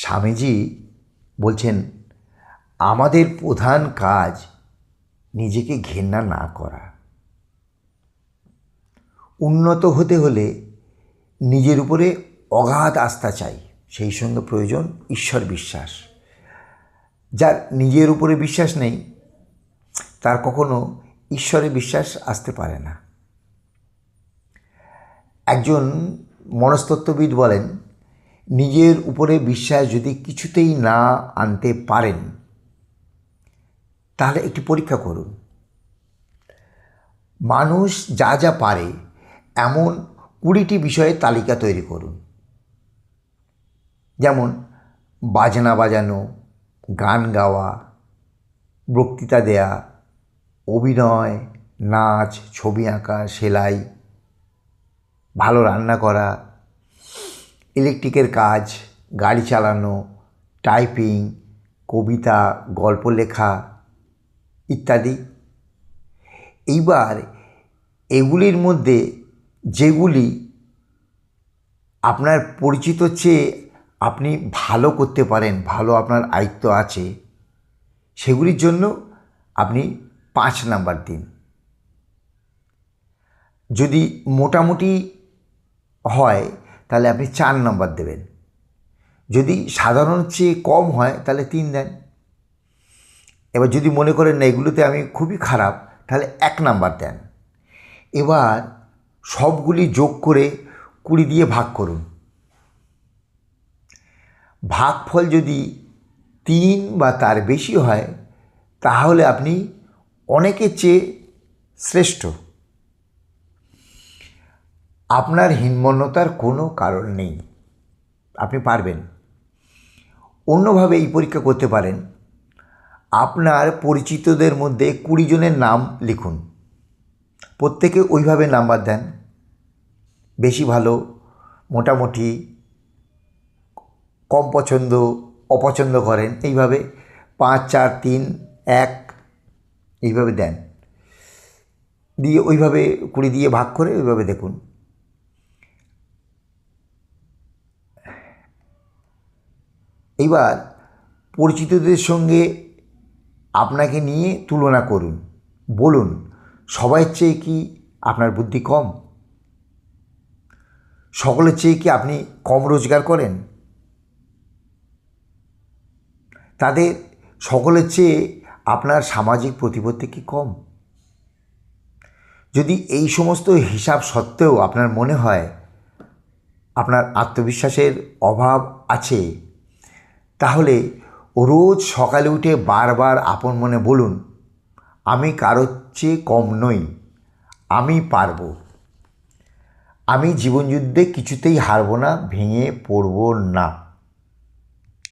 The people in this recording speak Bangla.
স্বামীজি বলছেন, আমাদের প্রধান কাজ নিজেকে ঘেন্না না করা। উন্নত হতে হলে নিজের উপরে অগাধ আস্থা চাই, সেই সঙ্গে প্রয়োজন ঈশ্বর বিশ্বাস। যার নিজের উপরে বিশ্বাস নেই, তার কখনো ঈশ্বরে বিশ্বাস আসতে পারে না। একজন মনস্তত্ত্ববিদ বলেন নিজের উপরে বিশ্বাস যদি কিছুতেই না আনতে পারেন, তাহলে একটি পরীক্ষা করুন। মানুষ যা যা পারে, এমন কুড়িটি বিষয়ে তালিকা তৈরি করুন। যেমন, বাজনা বাজানো, গান গাওয়া, বক্তৃতা দেয়া, অভিনয়, নাচ, ছবি আঁকা, সেলাই, ভালো রান্না করা ইলেকট্রিকের কাজ, গাড়ি চালানো, টাইপিং, কবিতা, গল্প লেখা ইত্যাদি। এইবার এগুলির মধ্যে যেগুলি আপনার পরিচিত চেয়ে আপনি ভালো করতে পারেন, ভালো আপনার আয়ত্ত আছে, সেগুলির জন্য আপনি পাঁচ নাম্বার দিন। যদি মোটামুটি হয় তাহলে আপনি চার নম্বর দেবেন। যদি সাধারণ চেয়ে কম হয়, তাহলে তিন দেন। এবার যদি মনে করেন না, এগুলোতে আমি খুবই খারাপ, তাহলে এক নাম্বার দেন। এবার সবগুলি যোগ করে কুড়ি দিয়ে ভাগ করুন। ভাগফল যদি তিন বা তার বেশি হয়, তাহলে আপনি অনেকের চেয়ে শ্রেষ্ঠ। আপনার হীনমন্যতার কোনো কারণ নেই। আপনি পারবেন। অন্যভাবে এই পরীক্ষা করতে পারেন। আপনার পরিচিতদের মধ্যে কুড়ি জনের নাম লিখুন। প্রত্যেকে ওইভাবে নাম্বার দেন। বেশি ভালো, মোটামুটি, কম পছন্দ, অপছন্দ করেন, এইভাবে পাঁচ, চার, তিন, এক, এইভাবে দেন। দিয়ে ওইভাবে কুড়ি দিয়ে ভাগ করে ওইভাবে দেখুন। এইবার পরিচিতদের সঙ্গে আপনাকে নিয়ে তুলনা করুন। বলুন, সবাইয়ের চেয়ে কি আপনার বুদ্ধি কম? সকলের চেয়ে কি আপনি কম রোজগার করেন? তাদের সকলের চেয়ে আপনার সামাজিক প্রতিপত্তি কি কম? যদি এই সমস্ত হিসাব সত্ত্বেও আপনার মনে হয় আপনার আত্মবিশ্বাসের অভাব আছে তাহলে রোজ সকালে উঠে বারবার আপন মনে বলুন, আমি কারোর চেয়ে কম নই, আমি পারব। আমি জীবনযুদ্ধে কিছুতেই হারবো না, ভেঙে পড়ব না।